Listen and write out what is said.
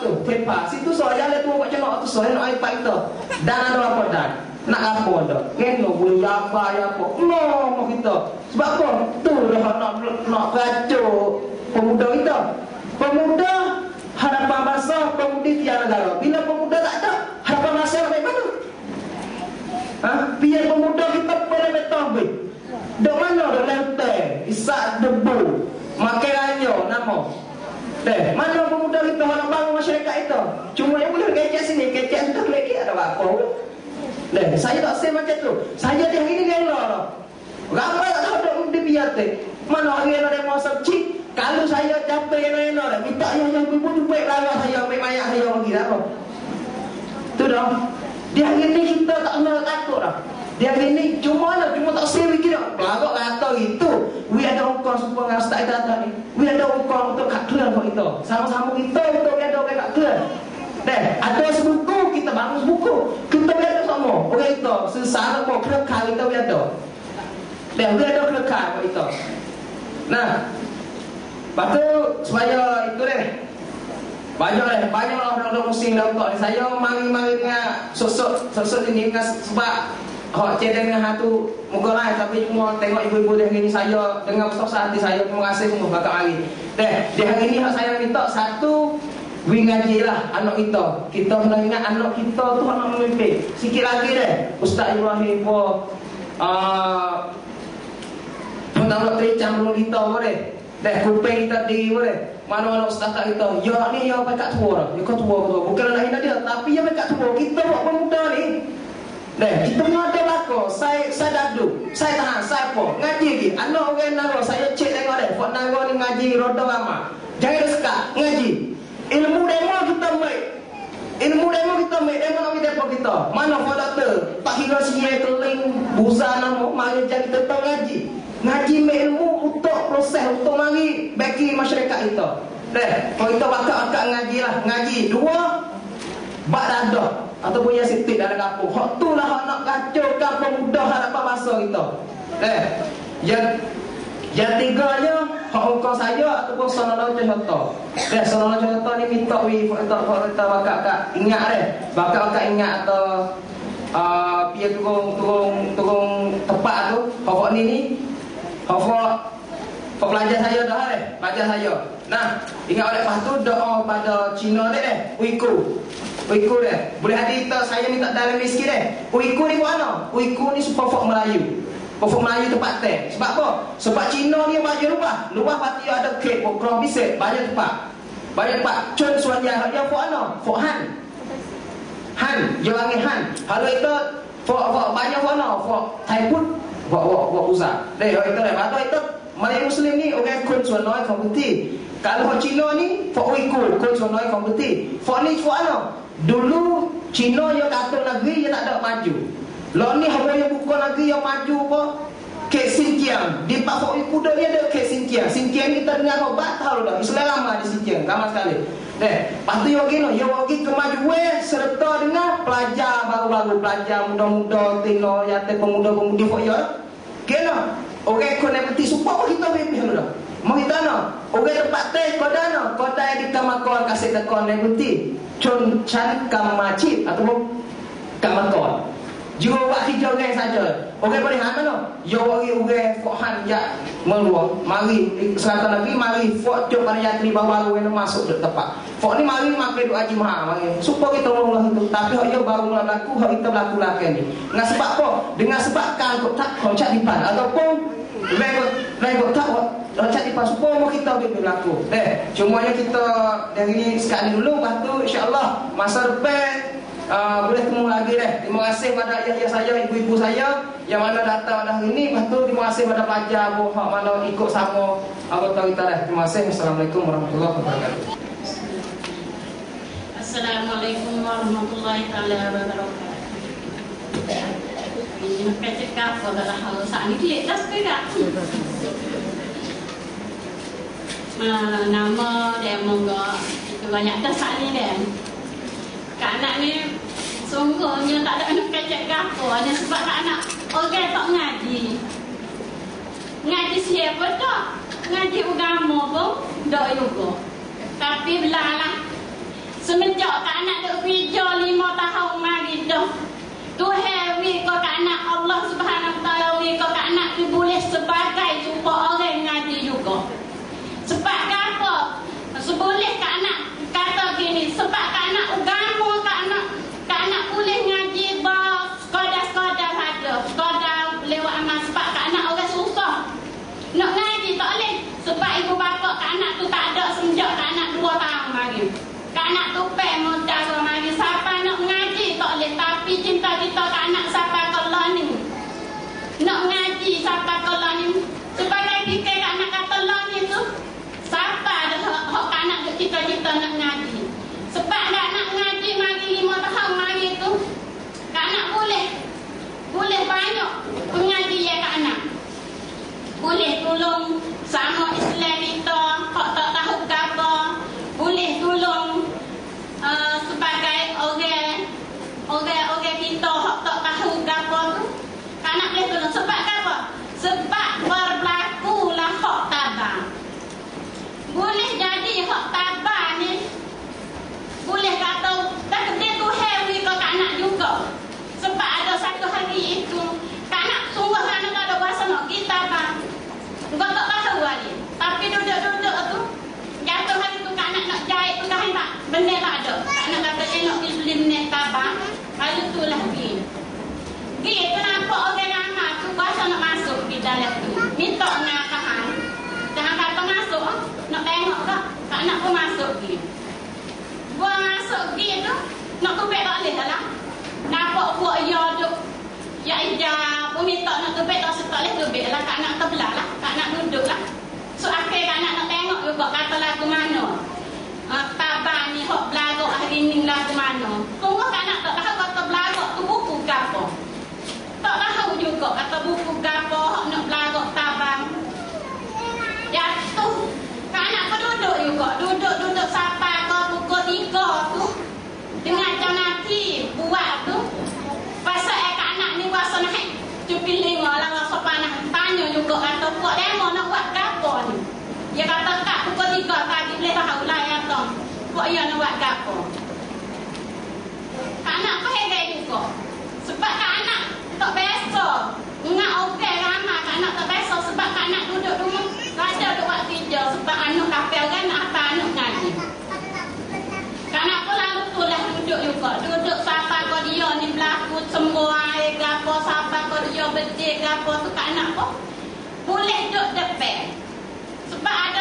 tu, tepa. Situ so jalan tu buat cenok tu so nak iPad kita. Dan ada apa dan? Nak apa dah? Kena boleh apa ya apa. No, mau kita. Sebab apa? Tu dah nak nak kacau pemuda kita. Pemuda harapan bangsa, pemuda tiada negara. Bila pemuda tak ada, harapan bangsa baik mana? Ha? Biar pemuda kita boleh bertambah. Dok mana dok lenteng, isak debu, makan ranyo nama. Deh, mana pemuda kita nak bangun masyarakat itu? Cuma yang boleh kecek sini, kecek sudah lagi ada apa? Deh, saya tak say macam tu. Saya dia ini gelo. Ramai tak tahu dok di biar Mana hari yang ada masa cik, kalau saya capek yang lain minta yang yang tu baik lara saya, baik mayak saya lagi dah. Tu dah. Dia hari ni kita tak nak takut dah. Dia hari ni cuma lah, cuma tak say fikir dah. Kata itu, we ada ukar supaya ngas tak ada ni. We ada ukar untuk kat clear untuk itu. Sama-sama kita untuk ada ukar kat clear. Deh, ada sebuku kita bangun sebuku. Kita ada semua. Okey itu, sesara mau kelekar kita we ada. Deh, we ada kelekar itu. Nah, Lepas tu supaya itu deh banyak lah, banyak lah orang-orang musim dalam ni. Saya mari-mari dengan sosok sosok ini dengan sebab Hak cedek dengan hatu muka lain tapi cuma tengok ibu-ibu dia hari ni saya dengan besar hati saya semua bakal hari. Deh, di hari ni hak saya minta satu we ngaji lah anak kita. Kita kena ingat anak kita tu anak memimpin. Sikit lagi deh, Ustaz Ibrahim po uh, Pertama tericam belum kita boleh Deh, kuping kita diri boleh Mana-mana ustaz tak kita Ya ni ya mereka tua dah. Ya kau tua kau Bukan nak hina dia Tapi ya mereka tua. Kita buat pemuda ni. Deh, kita pun ada lako Saya saya dadu Saya tahan Saya apa? Ngaji lagi. Anak orang naro Saya cek tengok deh. Fok naro ni ngaji Roda lama. Jangan dekat Ngaji Ilmu demo kita baik Ilmu demo kita baik Demo nak demo kita Mana fok doktor Tak kira siya keling Busa nama Mari jadi kita ngaji Ngaji ilmu untuk proses untuk mari bagi masyarakat kita. Deh, kalau kita bakal-bakal ngaji lah, ngaji dua bak dadah ataupun yang sitik dalam kampung. Hak tu lah hak nak kacaukan pemuda harapan masa kita. Deh, yang yang tiganya hak hukum saya ataupun wasallam. Deh, sallallahu alaihi wasallam ni minta wi kita kita bakal kak ingat deh. Bakal kak ingat atau uh, pia turun turun turun tepat tu. Hak ni ni Hafal Pelajar saya dah eh Pelajar saya Nah Ingat oleh lepas tu Doa pada Cina ni eh Uiku Uiku deh Boleh kita Saya minta dalam ni sikit eh Uiku ni mana Uiku ni super fok Melayu Pokok Melayu tempat teh. Sebab apa? Sebab Cina ni banyak rumah. Rumah pasti ada kek, program, bisik. Banyak tempat. Banyak tempat. Cun suan yang hadiah ya, for ano? For Han. Han. Dia panggil Han. Kalau itu, for, for banyak for ano? Thai Taipun. For, for, for Uzzah. Dari orang itu, lepas itu, Melayu Muslim ni, orang okay, kun suan noi komputi. Kalau Cina ni, for Uyghur, kun suan noi komputi. For ni, for ano? Dulu, Cina yang kata negeri, yang tak ada maju lo ni orang yang buka negeri yang maju apa ke Xinjiang di Pak Fok Iku dia ada ke Xinjiang Xinjiang ni terdengar obat tahu dah Islam lama di Xinjiang lama sekali Eh, pasti yo gino, yo lagi kemajuan serta dengan pelajar baru-baru, pelajar muda-muda, tino, yate pemuda-pemudi fok yo. Kena, orang kau nak berhenti supaya kita berhenti dulu dah. Kita nak, orang tempat teh kau dah nak, kau di kamar kau kasih kau nak berhenti. Cun chan kamacit ataupun kamar kau. Juga buat hijau orang saja. Orang boleh hamil no. Yo wari orang fohan ya meluang. Mari selatan lagi mari fok cok pada yatri baru yang masuk ke tempat. Fok ni mari makai doa jemaah mari. Supaya kita mula itu. Tapi hak baru mula berlaku, hak kita berlaku lagi ni. Dengan sebab apa? Dengan sebab kan kau tak kau di pan ataupun Lego lego tak Rancak di supaya mau kita berlaku. Eh, cumanya kita dari ni sekarang dulu, lepas tu insyaAllah masa depan Uh, boleh temu lagi deh. Terima kasih pada ayah-ayah saya, ibu-ibu saya yang mana datang pada hari ini. Lepas tu terima kasih pada pelajar Hak mana ikut sama anggota kita deh. Terima kasih. Assalamualaikum warahmatullahi wabarakatuh. Assalamualaikum warahmatullahi wabarakatuh. Ini kecil kafir dalam hal saat ini dia sepeda. Nama dia monggo banyak dah saat ini deh. Kanak ni sungguhnya tak ada anak kecek ke apa Hanya sebab anak orang tak ngaji Ngaji siapa tak? Ngaji agama pun tak juga Tapi belalah kerja lima tahun mari dah. Tu heavy kau kat anak Allah Subhanahu Taala wi kau kat anak tu boleh sebagai supaya orang ngaji juga. Sebab apa? Seboleh kat anak kata gini, sebab kat anak agama kat anak kat anak boleh ngaji bah sekadar-sekadar saja. Sekadar lewat amal sebab kat anak orang susah. Nak ngaji tak boleh. Sebab ibu bapa kat anak tu tak ada semenjak kat anak dua tahun lagi. Kat anak tu pek mau cara mari. Siapa nak ngaji tak boleh. Tapi cinta kita kat anak siapa kalau ni. Nak ngaji siapa kalau ni. Sebagai fikir kat anak kata lah ni tu. Siapa ada hak anak tu cita-cita nak ngaji. Sebab dah nak ngaji mari lima tahun mari tu. Kat anak boleh. Boleh banyak pengajian kat anak boleh tolong sama Islam kita hak tak tahu apa boleh tolong uh, sebagai orang orang orang kita hak tak tahu apa tu anak boleh tolong sebab apa sebab berlaku lah hak tabah boleh jadi hak tabah ni boleh kata tak dia tu heavy kau kat anak juga sebab ada satu hari itu kat anak sungguh anak tak ada bahasa nak kita bang kau tak tahu lagi. Tapi duduk-duduk tu, jatuh hari tu kat anak nak jahit tu kan tak? Benda tak ada. Anak kata elok di selim ni tabang. Lalu tu lah pergi. Pergi kenapa orang ramah tu kuasa nak masuk di dalam tu. Minta dengan Tuhan. Tuhan kata masuk. Nak tengok tak? Kat anak pun masuk pergi. Buat masuk pergi tu, nak tupik tak boleh dalam. Nampak buat ia duk Ya Ija pun minta nak tubik tak setak leh tubik lah Kak nak terbelah lah Kak nak duduk lah So, after anak na tengok, yung bakatala kumano. Ia nak buat gapo. Kak anak apa juga. Sebab kak anak tak biasa. Ingat okey ramah kak anak tak biasa sebab kak anak duduk rumah. Raja duduk buat kerja sebab anak kapel kan atas anak ngaji. Kak anak pun lalu tu lah duduk juga. Duduk siapa kau dia ni berlaku semua air gapo siapa kau dia betik gapo tu kak anak pun boleh duduk depan. Sebab ada